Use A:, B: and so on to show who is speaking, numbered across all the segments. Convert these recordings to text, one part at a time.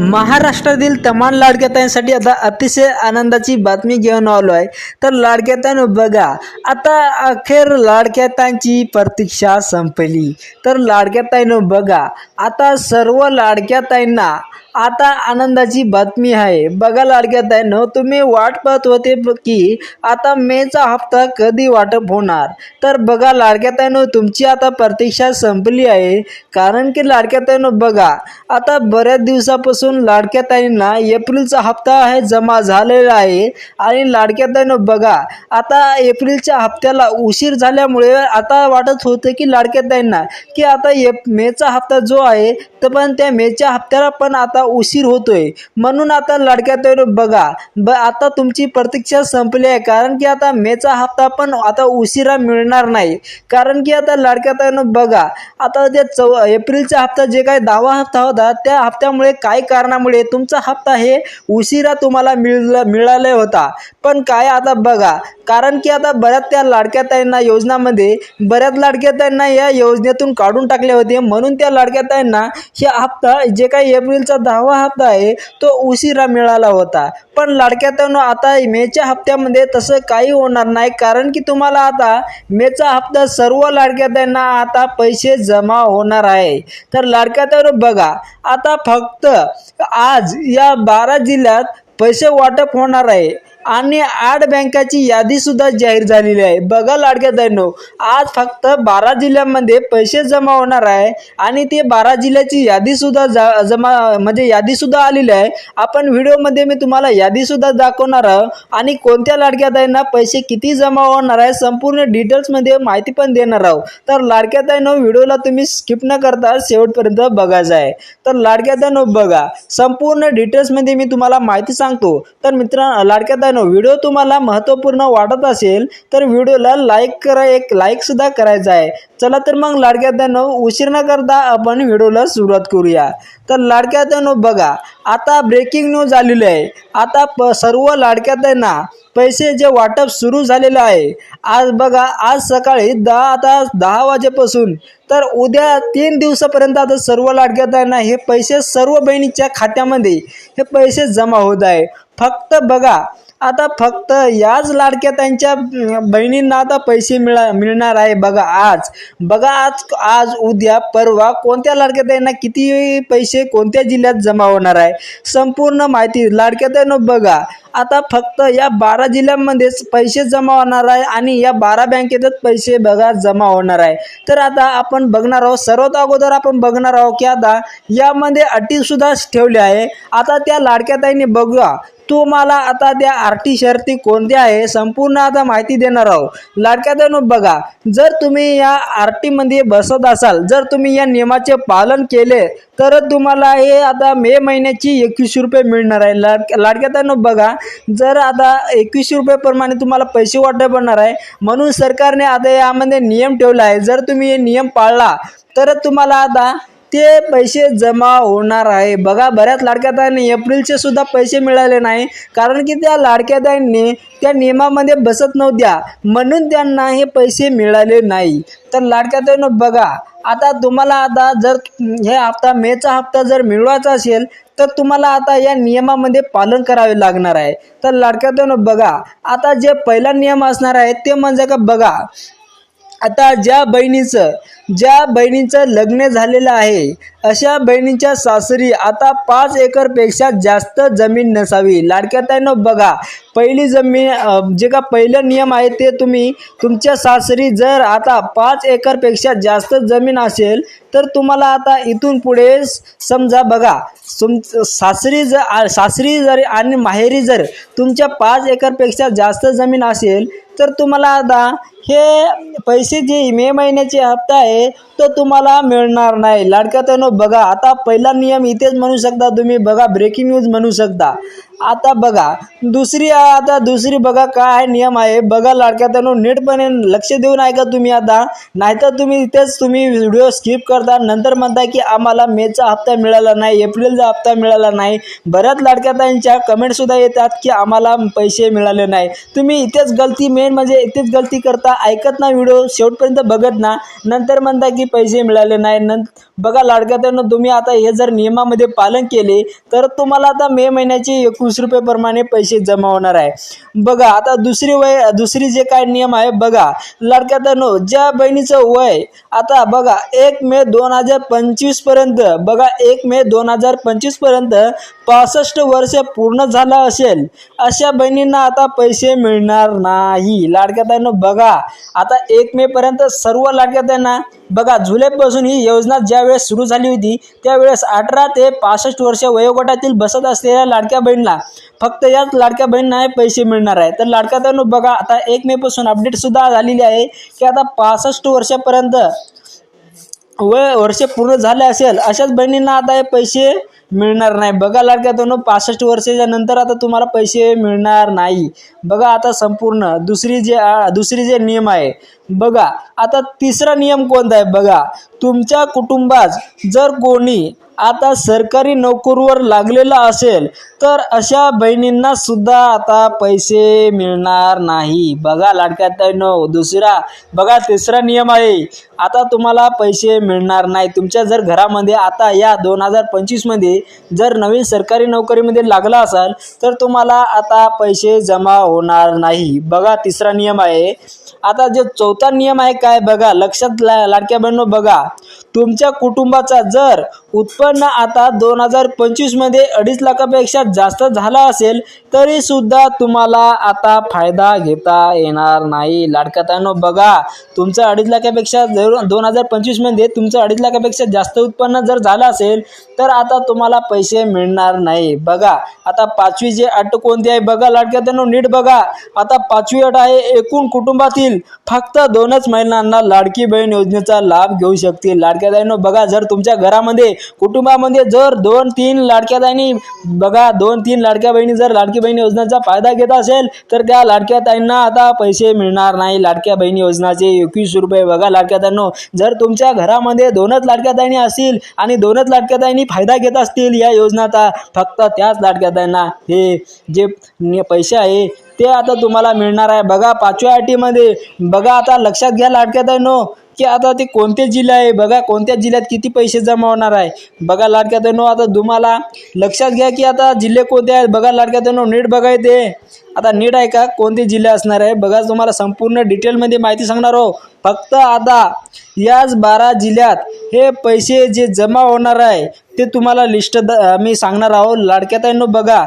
A: महाराष्ट्रातील तमाम लाडक्यातांसाठी आता अतिशय आनंदाची बातमी घेऊन आलो आहे. तर लाडक्यातांनो बघा आता अखेर लाडक्यातांची प्रतीक्षा संपली. तर लाडक्याताईनो बघा आता सर्व लाडक्याताईंना आता आनंदाची बातमी आहे. बघा लाडक्या लाडक्याताईनो तुम्ही वाट पाहत होते की आता मेचा हप्ता कधी वाटप होणार? तर बघा लाडक्याताईनो तुमची आता प्रतीक्षा संपली आहे. कारण की लाडक्याताईनो बघा आता बऱ्याच दिवसापासून लाडक्या ताईंना एप्रिलचा हप्ता आहे जमा झालेला आहे. आणि लाडक्या ताईनं बघा आता एप्रिलच्या हप्त्याला उशीर झाल्यामुळे आता वाटत होतं की लाडक्या ताईंना की आता एप मेचा हप्ता जो आहे तर पण त्या मेच्या हप्त्याला पण आता उशीर होतोय. म्हणून आता लाडक्या ताईनं बघा ब आता तुमची प्रतीक्षा संपली आहे कारण की आता मेचा हप्ता पण आता उशिरा मिळणार नाही. कारण की आता लाडक्या ताईनं बघा आता जे चौ एप्रिलचा हप्ता जे काय दहावा हप्ता होता त्या हप्त्यामुळे काही कारणामुळे तुमचा हप्ता हे उशिरा तुम्हाला मिळला मिळाले होता. पण काय आता बघा कारण की आता बऱ्याच त्या लाडक्या ताईंना योजनामध्ये बऱ्याच लाडक्या ताईंना या योजनेतून काढून टाकले होते म्हणून त्या लाडक्या ना हे हप्ता जे काही एप्रिलचा दहावा हप्ता आहे तो उशिरा मिळाला होता. पण लाडक्यातनं आता मेच्या हप्त्यामध्ये तसं काही होणार नाही कारण की तुम्हाला आता मेचा हप्ता सर्व लाडक्या आता पैसे जमा होणार आहे. तर लाडक्यातनं बघा आता फक्त आज या बारा जिल्ह्यात पैसे वाटप होणार आहे. आणि आठ बँकाची यादी सुद्धा जाहीर झालेली आहे. बघा लाडक्या ताईंनो आज फक्त बारा जिल्ह्यामध्ये पैसे जमा होणार आहे आणि ते बारा जिल्ह्याची यादी सुद्धा जा जमा म्हणजे यादी सुद्धा आलेली आहे. आपण व्हिडिओमध्ये मी तुम्हाला यादी सुद्धा दाखवणार आहोत आणि कोणत्या लाडक्या ताईंना पैसे किती जमा होणार आहे संपूर्ण डिटेल्समध्ये माहिती पण देणार आहोत. तर लाडक्या ताईंनो व्हिडिओला तुम्ही स्किप न करता शेवटपर्यंत बघायचं आहे तर लाडक्या ताईंनो बघा संपूर्ण डिटेल्समध्ये मी तुम्हाला माहिती सांगतो. तर मित्र लाडक्या ताईंनो व्हिडिओ तुम्हाला महत्त्वपूर्ण वाटत असेल तर व्हिडिओला लाईक करा एक लाईक सुद्धा करायचा आहे. चला तर मग लाडक्या त्यानो उशीर न करता आपण व्हिडिओला सुरुवात करूया. तर लाडक्या त्यानो बघा आता ब्रेकिंग न्यूज आलेली आहे. आता प सर्व लाडक्या त्यांना पैसे जे वाटप सुरू झालेलं आहे आज बघा आज सकाळी दहा आता दहा वाजेपासून तर उद्या तीन दिवसापर्यंत आता सर्व लाडक्या ताईंना हे पैसे सर्व बहिणीच्या खात्यामध्ये हे पैसे जमा होत आहे. फक्त बघा आता फक्त याच लाडक्या त्यांच्या बहिणींना आता पैसे मिळा मिळणार आहे. बघा आज. बघा आज आज उद्या परवा कोणत्या लाडक्या त्यांना किती पैसे कोणत्या जिल्ह्यात जमा होणार आहे? संपूर्ण माहिती लाडक्या त्यांना बघा. आता फक्त या बारा जिल्ह्यांमध्येच पैसे जमा होणार आहे आणि या बारा बँकेतच पैसे बघा जमा होणार आहे. तर आता आपण बघणार आहोत सर्वात अगोदर आपण बघणार आहोत की आता यामध्ये अटीसुद्धा ठेवली आहे. आता त्या लाडक्या बघूया बघा तुम्हाला आता त्या आरटी शर्ती कोणत्या आहे संपूर्ण आता माहिती देणार आहोत. लाडक्या बघा जर तुम्ही या आरटीमध्ये बसत असाल जर तुम्ही या नियमाचे पालन केले तर तुम्हाला हे आता मे महिन्याची एकवीसशे रुपये मिळणार आहे. लाड लाडक्यातनं बघा जर आता एकवीसशे रुपयेप्रमाणे तुम्हाला पैसे वाटले पडणार आहे म्हणून सरकारने आता यामध्ये नियम ठेवला आहे. जर तुम्ही हे नियम पाळला तर तुम्हाला आता ते पैसे जमा होणार आहे. बघा बऱ्याच लाडक्याताईंनी एप्रिलचे सुद्धा पैसे मिळाले नाही. कारण की त्या लाडक्याताईंनी त्या नियमामध्ये बसत नव्हत्या. म्हणून त्यांना हे पैसे मिळाले नाही. तर लाडक्याताईंनो बघा आता तुम्हाला आता जर हे हप्ता मेचा हप्ता जर मिळवायचा असेल तर तुम्हाला आता या नियमामध्ये पालन करावे लागणार आहे. तर लाडक्याताईंनो बघा आता जे पहिला नियम असणार आहे ते म्हणजे का बघा आता ज्या बहिणीचं ज्या बहिणीचं लग्न झालेलं आहे अशा बहिणीच्या सासरी आता पाच एकरपेक्षा जास्त जमीन नसावी. लाडक्याताईनं बघा पहिली जमीन जे का पहिलं नियम आहे ते तुम्ही तुमच्या सासरी जर आता पाच एकरपेक्षा जास्त जमीन असेल तर तुम्हाला आता इथून पुढे समजा बघा तुम सासरी जर सासरी जर आणि माहेरी जर तुमच्या पाच एकरपेक्षा जास्त जमीन असेल तर तुम्हाला आता हे पैसे जे मे महिन्याचे हप्ता आहे तो तुम्हाला मिळणार नाही. लाडक्या त्यानं बघा आता पहिला नियम इथेच म्हणू शकता तुम्ही बघा ब्रेकिंग न्यूज म्हणू शकता. आता बघा दुसरी आता दुसरी बघा काय नियम आहे. बघा लाडक्या त्यानं नीटपणे लक्ष देऊन ऐका तुम्ही आता. नाहीतर तुम्ही इथेच तुम्ही व्हिडिओ स्किप करता. नंतर म्हणता की आम्हाला मेचा हप्ता मिळाला नाही एप्रिलचा हप्ता मिळाला नाही. बऱ्याच लाडक्या ताईंच्या कमेंटसुद्धा येतात की आम्हाला पैसे मिळाले नाही. तुम्ही इथेच गलती मेन म्हणजे इथेच गलती करता. ऐकत ना व्हिडिओ शेवटपर्यंत बघत ना. नंतर म्हणता की पैसे मिळाले नाही. नंतर बघा लाडक्या तुम्ही आता हे जर नियमामध्ये पालन केले तर तुम्हाला आता मे महिन्याचे एकूण वीस रुपयेप्रमाणे पैसे जमा होणार आहे. बघा आता दुसरी वय दुसरी जे काय नियम आहे बघा लाडक्या ताईंनो ज्या बहिणीचं वय आता बघा एक मे दोन हजार पंचवीसपर्यंत बघा एक मे दोन हजार पंचवीसपर्यंत पासष्ट वर्ष पूर्ण झालं असेल अशा बहिणींना आता पैसे मिळणार नाही. लाडक्या बघा आता एक मे पर्यंत सर्व लाडक्या ताईंना बघा जुलैपासून ही योजना ज्यावेळेस सुरू झाली होती त्यावेळेस अठरा ते पासष्ट वर्ष वयोगटातील बसत असलेल्या लाडक्या बहिणीला फक्त याच लाडक्या बहिणींना हे पैसे मिळणार आहे. तर लाडक्या तर बघा आता एक मे पासून अपडेट सुद्धा झालेली आहे की आता पासष्ट वर्षापर्यंत वय वर्ष पूर्ण झाले असेल अशाच बहिणींना आता हे पैसे मिळणार नाही. बघा लाडक्यातून पासष्ट वर्षाच्या नंतर आता तुम्हाला पैसे मिळणार नाही. बघा आता संपूर्ण दुसरी जे दुसरी जे नियम आहे बघा. आता तिसरा नियम कोणता आहे? बघा. तुमच्या कुटुंबात जर कोणी आता सरकारी नोकरीवर लागलेला असेल तर अशा बहिणींना सुद्धा आता पैसे मिळणार नाही. बघा लाडक्यात ताईंनो दुसरा बघा तिसरा नियम आहे आता तुम्हाला पैसे मिळणार नाही. तुमच्या जर घरामध्ये आता या दोन हजार पंचवीसमध्ये जर नवीन सरकारी नोकरीमध्ये लागला असाल तर तुम्हाला आता पैसे जमा होणार नाही. बघा तिसरा नियम आहे. आता जो चौथा नियम आहे काय बघा लक्षात ला लाडक्या बहिणो बघा. तुमच्या कुटुंबाचा जर उत्पन्न आता दोन हजार पंचवीसमध्ये अडीच लाखापेक्षा जास्त झाला असेल तरी सुद्धा तुम्हाला आता फायदा घेता येणार नाही. लाडकातानो बघा तुमचं अडीच लाखापेक्षा जर दोन हजार पंचवीसमध्ये तुमचं अडीच लाखापेक्षा जास्त उत्पन्न जर झालं असेल तर आता तुम्हाला पैसे मिळणार नाही. बघा आता पाचवी जे अट कोणती आहे? बघा लाडक्यातानो नीट बघा. आता पाचवी अट आहे एकूण कुटुंबातील फक्त दोनच महिलांना लाडकी बहीण योजनेचा लाभ घेऊ शकतील. लाडक्यातानो बघा जर तुमच्या घरामध्ये कुटुंबामध्ये जर दोन तीन लाडक्या ताईंनी बघा दोन तीन लाडक्या बहिणी जर लाडकी बहिणी योजनेचा फायदा घेत असेल तर त्या लाडक्या ताईंना आता पैसे मिळणार नाही. लाडक्या बहिणी योजनाचे एकवीस रुपये बघा लाडक्या ताईंनो. जर तुमच्या घरामध्ये दोनच लाडक्या ताईंनी असतील आणि दोनच लाडक्या ताईंनी फायदा घेत असतील या योजनाचा फक्त त्याच लाडक्या ताईंना हे जे पैसे आहे ते आता तुम्हाला मिळणार आहे. बघा पाचव्या अटीमध्ये बघा आता लक्षात घ्या लाडक्या ताईंनो. की आता ते कोणते जिल्हे आहे? बघा कोणत्या जिल्ह्यात किती पैसे जमा होणार आहे? बघा लाडक्या ताईंनो आता तुम्हाला लक्षात घ्या की आता जिल्हे कोणते आहेत? बघा लाडक्या ताईंनो नीट बघा येते आता नीट आहे का? कोणते जिल्हे असणार आहे? बघा तुम्हाला संपूर्ण डिटेलमध्ये माहिती सांगणार हो फक्त आता याच बारा जिल्ह्यात हे पैसे जे जमा होणार आहे ते तुम्हाला लिस्ट द मी सांगणार आहोत लाडक्या ताईंनो बघा.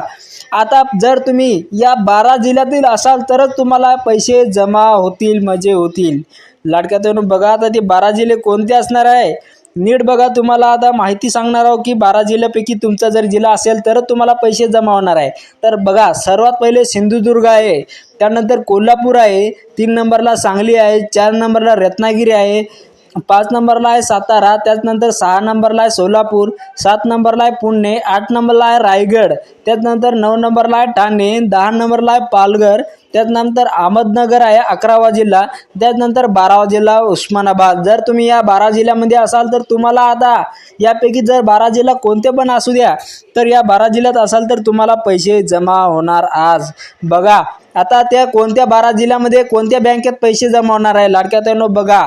A: आता जर तुम्ही या बारा जिल्ह्यातील असाल तरच तुम्हाला पैसे जमा होतील मजे होतील. लाडक्या ताईंनो बघा आता ते बारा जिल्हे कोणते असणार आहे? नीट बघा तुम्हाला आता माहिती सांगणार आहोत की बारा जिल्ह्यापैकी तुमचा जर जिल्हा असेल तरच तुम्हाला पैसे जमा होणार आहे. तर बघा सर्वात पहिले सिंधुदुर्ग आहे त्यानंतर कोल्हापूर आहे तीन नंबरला सांगली आहे चार नंबरला रत्नागिरी आहे पाच नंबरला आहे सातारा त्याचनंतर सहा नंबरला आहे सोलापूर सात नंबरला आहे पुणे आठ नंबरला आहे रायगड त्याचनंतर नऊ नंबरला आहे ठाणे दहा नंबरला आहे पालघर त्याचनंतर अहमदनगर आहे अकरावा जिल्हा. त्याचनंतर बारावा जिल्हा उस्मानाबाद. जर तुम्ही या बारा जिल्ह्यामध्ये असाल तर तुम्हाला आता यापैकी जर बारा जिल्हा कोणते पण असू द्या तर या बारा जिल्ह्यात असाल तर तुम्हाला पैसे जमा होणार आज. बघा आता त्या कोणत्या बारा जिल्ह्यामध्ये कोणत्या बँकेत पैसे जमा होणार आहे? लाडक्या त्यानो बघा.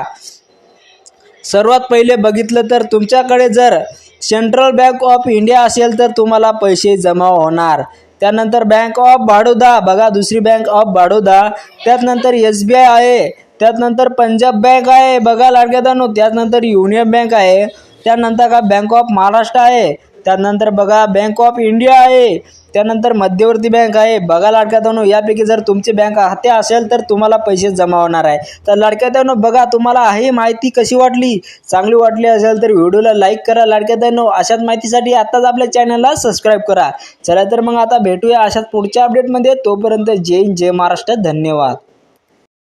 A: सर्वात पहिले बघितलं तर तुमच्याकडे जर सेंट्रल बँक ऑफ इंडिया असेल तर तुम्हाला पैसे जमा होणार. त्यानंतर बँक ऑफ बडोदा. बघा दुसरी बँक ऑफ बडोदा. त्यानंतर एस बी आय आहे. त्यानंतर पंजाब बँक आहे. बघा लाडक्यातानो त्यानंतर युनियन बँक आहे. त्यानंतर का बँक ऑफ महाराष्ट्र आहे. त्यानंतर बघा बँक ऑफ इंडिया आहे. त्यानंतर मध्यवर्ती बँक आहे. बघा लाडक्यातानो यापैकी जर तुमचे बँक खाते असेल तर तुम्हाला पैसे जमा होणार आहे. तर लाडक्यातानो बघा तुम्हाला ही माहिती कशी वाटली? चांगली वाटली असेल तर व्हिडिओला लाईक करा. लाडक्यातानो अशाच माहितीसाठी आत्ताच आपल्या चॅनलला सबस्क्राईब करा. चला तर मग आता भेटूया अशाच पुढच्या अपडेटमध्ये तोपर्यंत जय हिंद, जय महाराष्ट्र. धन्यवाद.